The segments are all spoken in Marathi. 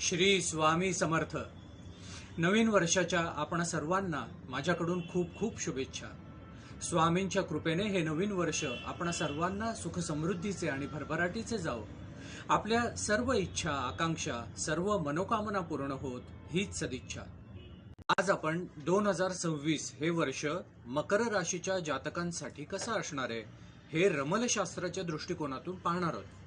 श्री स्वामी समर्थ. नवीन वर्षाच्या आपण सर्वांना माझ्याकडून खूप खूप शुभेच्छा. स्वामींच्या कृपेने हे नवीन वर्ष आपण सर्वांना सुखसमृद्धीचे आणि भरभराटीचे जावो. आपल्या सर्व इच्छा आकांक्षा सर्व मनोकामना पूर्ण होत हीच सदिच्छा. आज आपण दोन हजार सव्वीस हे वर्ष मकर राशीच्या जातकांसाठी कसं असणार आहे हे रमलशास्त्राच्या दृष्टिकोनातून पाहणार आहोत.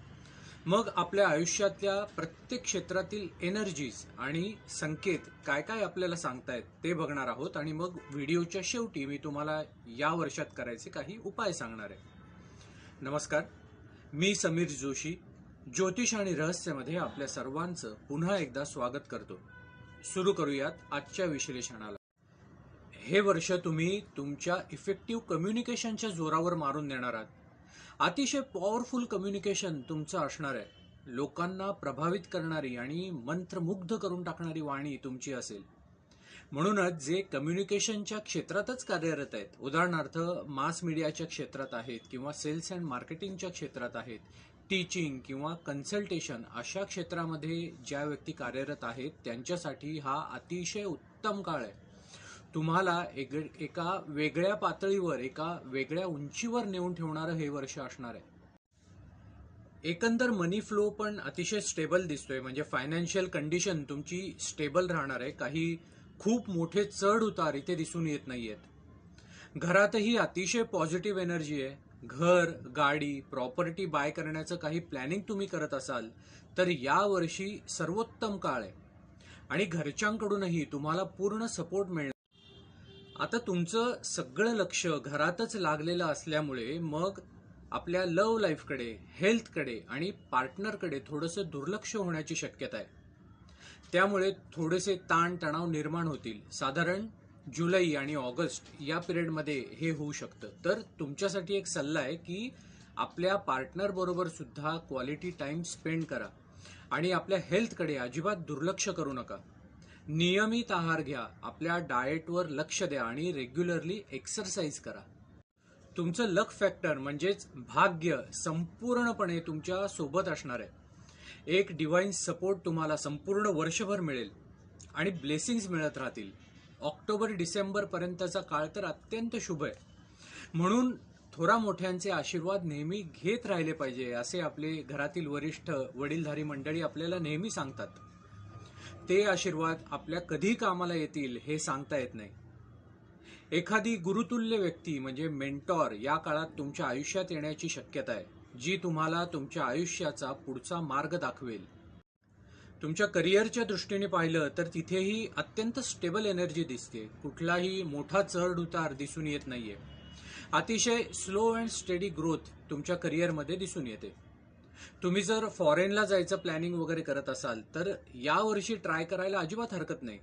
मग आपल्या आयुष्यातल्या प्रत्येक क्षेत्रातील एनर्जीज आणि संकेत काय काय आपल्याला सांगतायत ते बघणार आहोत आणि मग व्हिडिओच्या शेवटी मी तुम्हाला या वर्षात करायचे काही उपाय सांगणार आहे. नमस्कार. मी समीर जोशी ज्योतिष आणि रहस्यमध्ये आपल्या सर्वांचं पुन्हा एकदा स्वागत करतो. सुरू करूयात आजच्या विश्लेषणाला. हे वर्ष तुम्ही तुमच्या इफेक्टिव्ह कम्युनिकेशनच्या जोरावर मारून देणार आहात. अतिशय पॉवरफुल कम्युनिकेशन तुमचं असणार आहे. लोकांना प्रभावित करणारी आणि मंत्रमुग्ध करून टाकणारी वाणी तुमची असेल. म्हणूनच जे कम्युनिकेशनच्या क्षेत्रातच कार्यरत आहेत उदाहरणार्थ मास मीडियाच्या क्षेत्रात आहेत किंवा सेल्स अँड मार्केटिंगच्या क्षेत्रात आहेत टीचिंग किंवा कन्सल्टेशन अशा क्षेत्रामध्ये ज्या व्यक्ती कार्यरत आहेत त्यांच्यासाठी हा अतिशय उत्तम काळ आहे. तुम्हाला एक एका वेगळ्या पातळीवर एका वेगळ्या उंचीवर नेऊन ठेवणारं हे वर्ष असणार आहे. एकंदर मनी फ्लो पण अतिशय स्टेबल दिसतोय. म्हणजे फायनान्शियल कंडिशन तुमची स्टेबल राहणार आहे. काही खूप मोठे चढ उतार इथे दिसून येत नाहीयेत. घरातही अतिशय पॉझिटिव्ह एनर्जी आहे. घर गाडी प्रॉपर्टी बाय करण्याचं काही प्लॅनिंग तुम्ही करत असाल तर या वर्षी सर्वोत्तम काळ आहे. आणि घरच्यांकडूनही तुम्हाला पूर्ण सपोर्ट मिळणार आता तुमचं सगळं लक्ष घरातच लागलेलं असल्यामुळे मग आपल्या लव लाईफकडे हेल्थकडे आणि पार्टनरकडे थोडंसं दुर्लक्ष होण्याची शक्यता आहे. त्यामुळे थोडेसे ताणतणाव निर्माण होतील. साधारण जुलै आणि ऑगस्ट या पिरियडमध्ये हे होऊ शकतं. तर तुमच्यासाठी एक सल्ला आहे की आपल्या पार्टनरबरोबर सुद्धा क्वालिटी टाईम स्पेंड करा आणि आपल्या हेल्थकडे अजिबात दुर्लक्ष करू नका. नियमित आहार घ्या. आपल्या डाएटवर लक्ष द्या आणि रेग्युलरली एक्सरसाइज करा. तुमचं लक फॅक्टर म्हणजेच भाग्य संपूर्णपणे तुमच्यासोबत असणार आहे. एक डिवाईन सपोर्ट तुम्हाला संपूर्ण वर्षभर मिळेल आणि ब्लेसिंग्स मिळत राहतील. ऑक्टोबर डिसेंबर पर्यंतचा काळ तर अत्यंत शुभ आहे. म्हणून थोरा मोठ्यांचे आशीर्वाद नेहमी घेत राहिले पाहिजे असे आपले घरातील वरिष्ठ वडीलधारी मंडळी आपल्याला नेहमी सांगतात. ते आशीर्वाद आपल्या कधी कामाला येतील हे सांगता येत नाही. एखादी गुरुतुल्य व्यक्ती म्हणजे मेंटॉर या काळात तुमच्या आयुष्यात येण्याची शक्यता आहे जी तुम्हाला तुमच्या आयुष्याचा पुढचा मार्ग दाखवेल. तुमच्या करिअरच्या दृष्टीने पाहिलं तर तिथेही अत्यंत स्टेबल एनर्जी दिसते. कुठलाही मोठा चढ उतार दिसून येत नाहीये. अतिशय स्लो अँड स्टेडी ग्रोथ तुमच्या करिअरमध्ये दिसून येते. तुम्ही जर फॉरेनला जायचं प्लॅनिंग वगैरे करत असाल तर यावर्षी ट्राय करायला अजिबात हरकत नाही.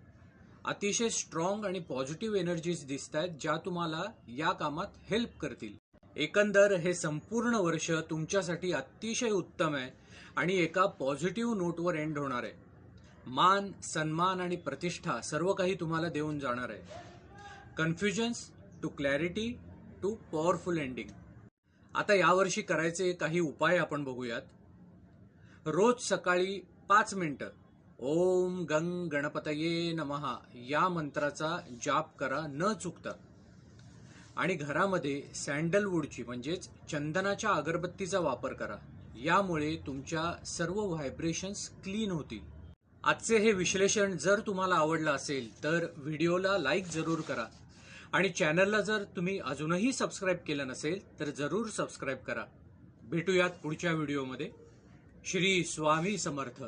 अतिशय स्ट्रॉंग आणि पॉझिटिव्ह एनर्जीज दिसत आहेत ज्या तुम्हाला या कामात हेल्प करतील. एकंदर हे संपूर्ण वर्ष तुमच्यासाठी अतिशय उत्तम आहे आणि एका पॉझिटिव्ह नोटवर एंड होणार आहे. मान सन्मान आणि प्रतिष्ठा सर्व काही तुम्हाला देऊन जाणार आहे. Confusions to clarity to powerful ending आता यावर्षी करायचे काही उपाय आपण बघूयात. रोज सकाळी पाच मिनिटं. ओम गंग गणपतये नमहा या मंत्राचा जाप करा न चुकता. आणि घरामध्ये सँडलवूडची म्हणजेच चंदनाच्या अगरबत्तीचा वापर करा. यामुळे तुमच्या सर्व व्हायब्रेशन्स क्लीन होतील. आजचे हे विश्लेषण जर तुम्हाला आवडलं असेल तर व्हिडिओला लाईक जरूर करा. आणि चॅनलला जर तुम्ही अजूनही सबस्क्राईब केलं नसेल तर जरूर सबस्क्राईब करा. भेटूयात पुढच्या व्हिडिओमध्ये श्री स्वामी समर्थ.